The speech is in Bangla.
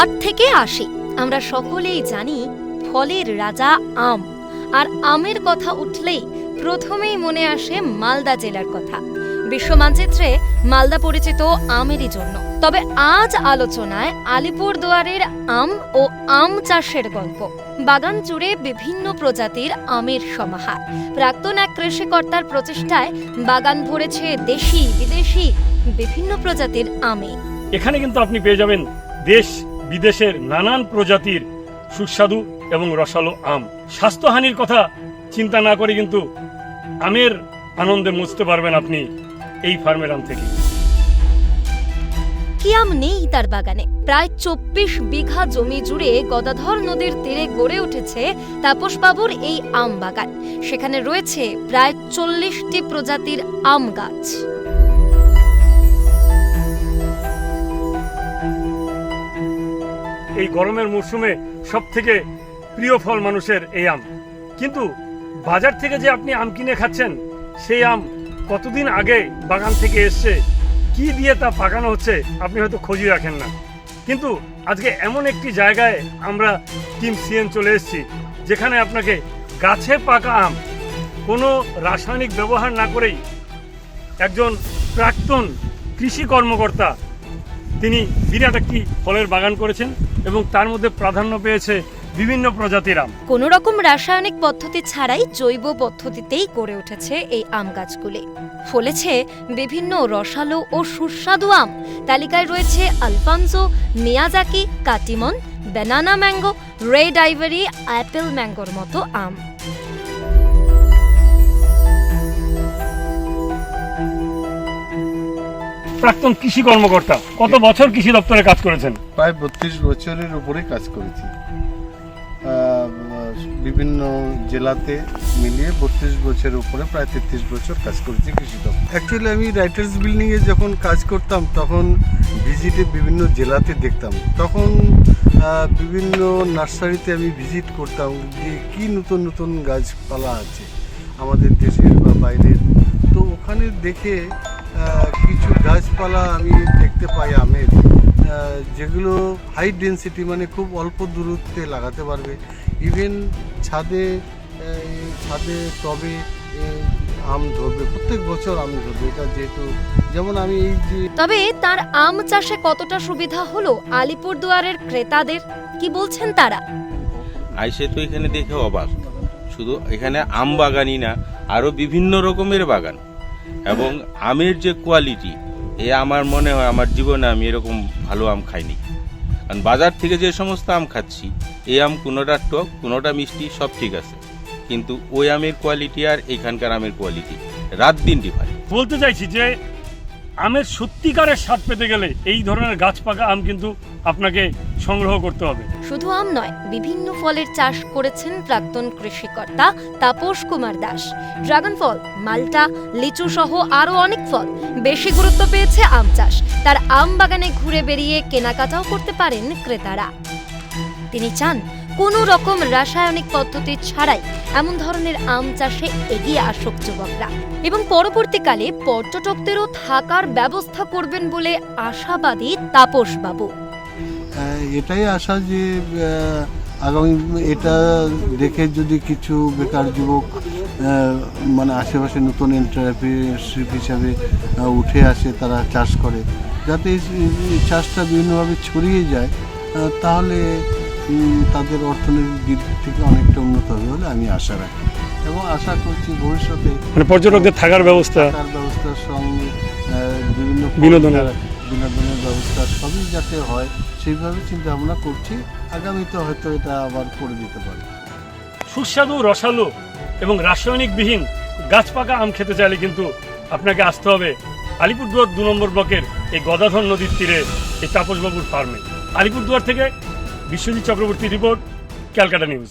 আট থেকে আশি। আমরা সকলেই জানি ফলের রাজা আম। আর আমের কথা উঠলেই প্রথমেই মনে আসে মালদা জেলার কথা। বিশ্ব মানচিত্রে মালদা পরিচিত আমেরই জন্য। তবে আজ আলোচনায় আলিপুরদুয়ারের আম ও আম চাষের গল্প। বাগান জুড়ে বিভিন্ন প্রজাতির আমের সমাহার। প্রাক্তন এক কৃষিকর্তার প্রচেষ্টায় বাগান ভরেছে দেশি, বিদেশি, বিভিন্ন প্রজাতির আমে এখানে কিন্তু আপনি পেয়ে যাবেন দেশ বিদেশের নানান প্রজাতির সুস্বাদু এবং রসালো আম। স্বাস্থ্যহানির কথা চিন্তা না করে কিন্তু আমের আনন্দে মুছতে পারবেন আপনি এই ফার্মের আম থেকে। কি আম নেই তার বাগানে? প্রায় চব্বিশ বিঘা জমি জুড়ে গদাধর নদীর তীরে গড়ে উঠেছে তাপসবাবুর এই আম বাগান। সেখানে রয়েছে প্রায় চল্লিশটি প্রজাতির আম গাছ। এই গরমের মরশুমে সব থেকে প্রিয় ফল মানুষের এই আম। কিন্তু বাজার থেকে যে আপনি আম কিনে খাচ্ছেন, সেই আম কতদিন আগে বাগান থেকে এসছে, কি দিয়ে তা পাকানো হচ্ছে, আপনি হয়তো খোঁজই রাখেন না। কিন্তু আজকে এমন একটি জায়গায় আমরা টিম সিএন চলে এসেছি, যেখানে আপনাকে গাছে পাকা আম কোনো রাসায়নিক ব্যবহার না করেই একজন প্রাক্তন কৃষি কর্মকর্তা তিনি বিরাট একটি ফলের বাগান করেছেন এবং তার মধ্যে প্রাধান্য পেয়েছে বিভিন্ন প্রজাতির আম। কোনো রকম রাসায়নিক পদ্ধতি ছাড়াই জৈব পদ্ধতিতেই গড়ে উঠেছে এই আম গাছগুলি। ফলেছে বিভিন্ন রসালো ও সুস্বাদু আম। তালিকায় রয়েছে Alfonso Miyazaki, Katimon, banana mango, red ivory, apple ম্যাঙ্গোর মতো আম। প্রাক্তন কৃষি কর্মকর্তা কত বছর কৃষি দপ্তরে কাজ করেছেন? প্রায় বত্রিশ বছরের উপরে কাজ করেছি। বিভিন্ন জেলাতে মিলিয়ে বত্রিশ বছরের উপরে প্রায় তেত্রিশ বছর কাজ করেছি কৃষি দপ্তর। অ্যাকচুয়ালি আমি রাইটার্স বিল্ডিংয়ে যখন কাজ করতাম তখন ভিজিটে বিভিন্ন জেলাতে দেখতাম। তখন বিভিন্ন নার্সারিতে আমি ভিজিট করতাম যে কী নতুন নতুন গাছপালা আছে আমাদের দেশের বা বাইরের। তো ওখানে দেখে কিছু গাছপালা আমি দেখতে পাই আমের। যেগুলো হাই ডেন্সিটি মানে খুব অল্প দূরত্বে লাগাতে পারবে। ইভেন ছাদে ছাদে টবে আহ, আম ধরবে প্রত্যেক বছর আম ধরবে এটা যেহেতু যেমন আমি এই যে তবে তার আম চাষে কতটা সুবিধা হলো আলিপুরদুয়ারের ক্রেতাদের? কি বলছেন তারা? আইসে তো এখানে দেখে অবাক। শুধু এখানে আম বাগানই না আরও বিভিন্ন রকমের বাগান। এবং আমের যে কোয়ালিটি এ আমার মনে হয় আমার জীবনে আমি এরকম ভালো আম খাইনি। কারণ বাজার থেকে যে সমস্ত আম খাচ্ছি এই আম কোনোটা টক, কোনোটা মিষ্টি, সব ঠিক আছে। কিন্তু ওই আমের কোয়ালিটি আর এখানকার আমের কোয়ালিটি রাত দিন ডিফারেন্ট বলতে চাইছি যে, আমের সত্যিকারের স্বাদ পেতে গেলে এই ধরনের গাছ পাকা আম কিন্তু আপনাকে সংগ্রহ করতে হবে। শুধু আম নয়, বিভিন্ন ফলের চাষ করেছেন প্রাক্তন কৃষিকর্তা তাপস কুমার দাস। ড্রাগন ফল, মাল্টা, লিচু সহ আরও অনেক ফল। বেশি গুরুত্ব পেয়েছে আম চাষ। তার আম বাগানে ঘুরে বেরিয়ে কেনাকাটাও করতে পারেন ক্রেতারা। তিনি চান কোনো রকম রাসায়নিক পদ্ধতি ছাড়াই এমন ধরনের আম চাষে এগিয়ে আসুক যুবকরা। এবং পরবর্তীকালে পর্যটকদেরও থাকার ব্যবস্থা করবেন বলে আশাবাদী তাপস বাবু এটাই আশা যে আগামী এটা দেখে যদি কিছু বেকার যুবক মানে আশেপাশে নতুন এন্টারপ্রিনারশিপ হিসাবে উঠে আসে তারা চাষ করে যাতে এই- এই চাষটা বিভিন্নভাবে ছড়িয়ে যায় তাহলে তাদের অর্থনৈতিক দিক থেকে অনেকটা উন্নত হবে বলে আমি আশা রাখি এবং আশা করছি ভবিষ্যতে মানে পর্যটকদের থাকার ব্যবস্থা থাকার ব্যবস্থার সঙ্গে বিভিন্ন বিনোদনের। বিনোদনের ব্যবস্থা সবই যাতে হয়, সেইভাবে চিন্তা ভাবনা করছি। আগামীতে হয়তো এটা আবার করে দিতে পারি। সুস্বাদু, রসালো এবং রাসায়নিকবিহীন গাছ পাকা আম খেতে চাইলে কিন্তু আপনাকে আসতে হবে আলিপুরদুয়ার দু নম্বর ব্লকের এই গদাধর নদীর তীরে এই তাপসবাবুর ফার্মে আলিপুরদুয়ার থেকে Biswajit Chakraborty report Calcutta news